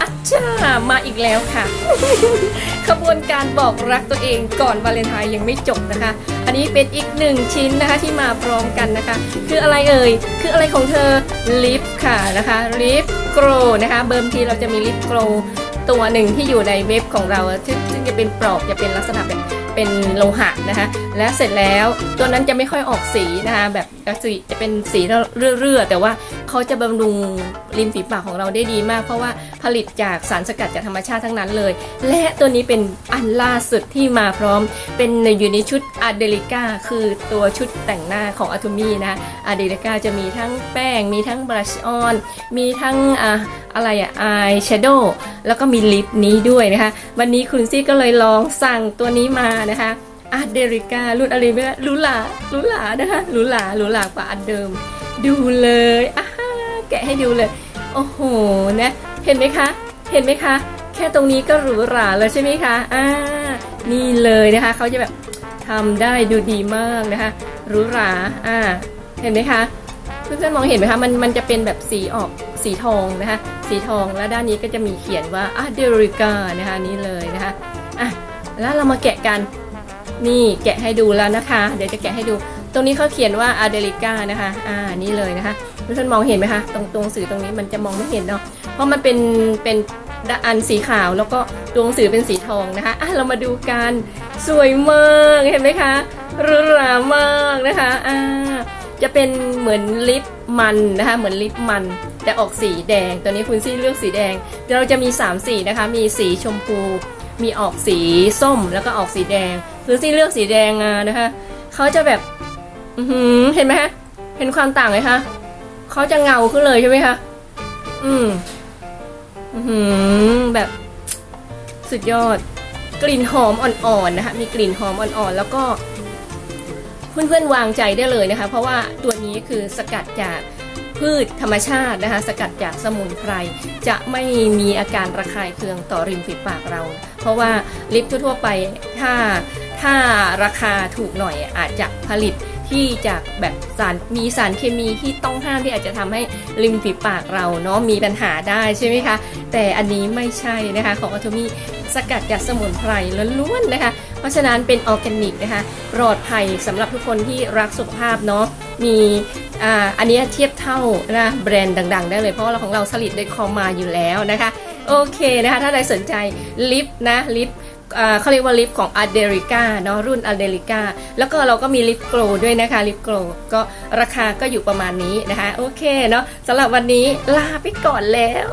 อัจฉามาอีกแล้วค่ะ ขบวนการบอกรักตัวเองก่อนวาเลนไทน์ยังไม่จบนะคะ อันนี้เป็นอีกหนึ่งชิ้นนะคะที่มาพร้อมกันนะคะ คืออะไรเอ่ย คืออะไรของเธอลิปค่ะนะคะลิปโกรนะคะ เบิร์มทีเราจะมีลิปโกรตัวหนึ่งที่อยู่ในเว็บของเราซึ่งซึ่งจะเป็นปลอกจะเป็นลักษณะเป็นเป็นโลหะนะคะ และเสร็จแล้วตัวนั้นจะไม่ค่อยออกสีนะคะแบบสีจะเป็นสีเรื่อๆแต่ว่า เขาจะบำรุงริมฝีปากของเราได้ดีมาก เพราะว่าผลิตจากสารสกัดจากธรรมชาติทั้งนั้นเลย และตัวนี้เป็นอันล่าสุดที่มาพร้อม เป็นอยู่ในชุดอาเดลิก้าคือตัวชุดแต่งหน้าของอะ t มี่นะอาเดลิก้าจะมีทั้งแป้ง มีทั้งบลัชออน มีทั้งอะอะไรอะอายแชโดว์แล้วก็มีลิปนี้ด้วยนะคะ วันนี้คุณซี่ก็เลยลองสั่งตัวนี้มานะคะอาเดริก้ารุ่นอะไรไม่รู้หรูหราหรูหรานะคะหรูหราหรูหรากว่าอันเดิม ดูเลยอ่า แกะให้ดูเลย โอ้โหนะเห็นไหมคะ เห็นไหมคะ แค่ตรงนี้ก็หรูหราแล้วใช่ไหมคะอ่านี่เลยนะคะเขาจะแบบทำได้ดูดีมากนะคะหรูหราอ่าเห็นไหมคะเพื่อนๆมองเห็นไหมคะมันมันจะเป็นแบบสีออกสีทองนะคะสีทองแล้วด้านนี้ก็จะมีเขียนว่าอะเดริกานะคะนี่เลยนะคะอะแล้วเรามาแกะกันนี่แกะให้ดูแล้วนะคะ เดี๋ยวจะแกะให้ดู รงนี้เขาเขียนว่าอาเดลิก้านะคะ อ่า นี่เลยนะคะเพื่อนมองเห็นไหมคะ ตรงตรงสื่อตรงนี้มันจะมองไม่เห็นเนาะ เพราะมันเป็น เป็นอันสีขาวแล้วก็ตัวหนังสือเป็นสีทองนะคะ อะ เรามาดูกัน สวยมากเห็นไหมคะหรูหรามากนะคะ อ่า จะเป็นเหมือนลิปมันนะคะ เหมือนลิปมันแต่ออกสีแดง ตัวนี้คุณซี่เลือกสีแดง เราจะมี 3 สีนะคะ มีสีชมพู มีออกสีส้มแล้วก็ออกสีแดง คุณซี่เลือกสีแดงนะคะ เขาจะแบบ เห็นไหมคะเห็นความต่างไหมคะเขาจะเงาขึ้นเลยใช่ไหมคะ อืม อือหือแบบ สุดยอด กลิ่นหอมอ่อนๆนะคะ มีกลิ่นหอมอ่อนๆ แล้วก็ เพื่อนๆวางใจได้เลยนะคะ เพราะว่าตัวนี้คือสกัดจากพืชธรรมชาตินะคะ สกัดจากสมุนไพรจะไม่มีอาการระคายเคืองต่อริมฝีปากเรา เพราะว่าลิปทั่วๆไปถ้าถ้าราคาถูกหน่อยอาจจะผลิต ที่จากแบบสารมีสารเคมีที่ต้องห้ามที่อาจจะทำให้ริมฝีปากเราเนาะมีปัญหาได้ใช่ไหมคะ แต่อันนี้ไม่ใช่นะคะของอัตมีสกัดจากสมุนไพรล้วนๆนะคะ เพราะฉะนั้นเป็นออร์แกนิกนะคะปลอดภัยสำหรับทุกคนที่รักสุขภาพเนาะมีอ่าอันนี้เทียบเท่านะแบรนด์ดัง ๆ ได้เลยเพราะเราของเราสลิดด้วยคอมาอยู่แล้วนะคะ โอเคนะคะ ถ้าใครสนใจลิปนะลิป เขาเรียกว่าลิปของอเดริก้าเนาะรุ่นอเดริก้าแล้วก็เราก็มีลิปโกลด้วยนะคะลิปโกลก็ราคาก็อยู่ประมาณนี้นะคะ โอเคเนาะสำหรับวันนี้ลาไปก่อนแล้ว